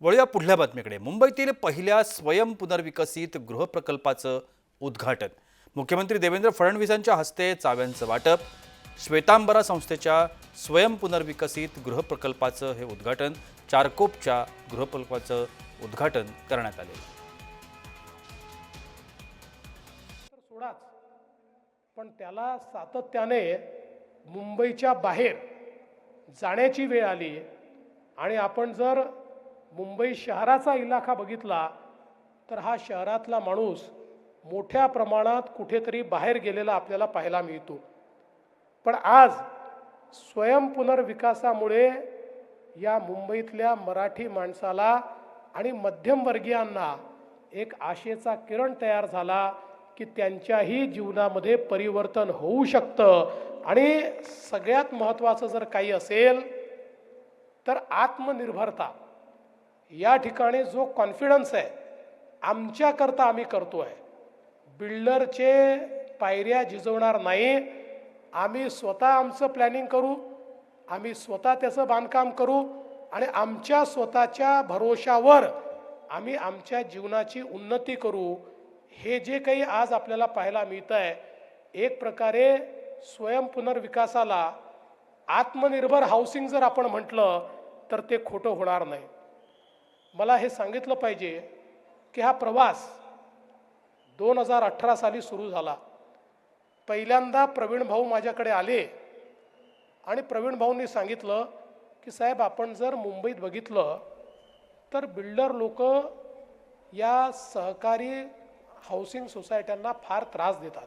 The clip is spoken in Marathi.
वळूया पुढल्या बातमीकडे. मुंबईतील पहिल्या स्वयं पुनर्विकसित गृहप्रकल्पाचं उद्घाटन. मुख्यमंत्री देवेंद्र फडणवीसांच्या हस्ते चाव्यांचं वाटप. श्वेतांबरा संस्थेच्या स्वयं पुनर्विकसित गृहप्रकल्पाचं हे उद्घाटन. चारकोपच्या गृहप्रकल्पाचं उद्घाटन करण्यात आले. सोडाच. पण त्याला सातत्याने मुंबईच्या बाहेर जाण्याची वेळ आली आणि आपण जर मुंबई शहराचा इलाका बघितला तर हा शहरातला माणूस मोठ्या प्रमाणात कुठेतरी बाहेर गेलेला आपल्याला पाहायला मिळतो. पण आज स्वयंपुनर्विकासामुळे या मुंबईतल्या मराठी माणसाला आणि मध्यमवर्गीयांना एक आशेचा किरण तयार झाला की त्यांच्याही जीवनामध्ये परिवर्तन होऊ शकतं. आणि सगळ्यात महत्त्वाचं जर काही असेल तर आत्मनिर्भरता. या ठिकाणी जो कॉन्फिडन्स आहे आमच्याकरता आम्ही करतो आहे बिल्डरचे पायऱ्या झिजवणार नाही. आम्ही स्वतः आमचं प्लॅनिंग करू आम्ही स्वतः त्याचं बांधकाम करू आणि आमच्या स्वतःच्या भरोशावर आम्ही आमच्या जीवनाची उन्नती करू. हे जे काही आज आपल्याला पाहायला मिळतं आहे एक प्रकारे स्वयंपुनर्विकासाला आत्मनिर्भर हाऊसिंग जर आपण म्हटलं तर ते खोटं होणार नाही. मला हे सांगितलं पाहिजे की हा प्रवास दोन हजार अठरा साली सुरू झाला. पहिल्यांदा प्रवीण भाऊ माझ्याकडे आले आणि प्रवीण भाऊंनी सांगितलं की साहेब आपण जर मुंबईत बघितलं तर बिल्डर लोक या सहकारी हाऊसिंग सोसायट्यांना फार त्रास देतात.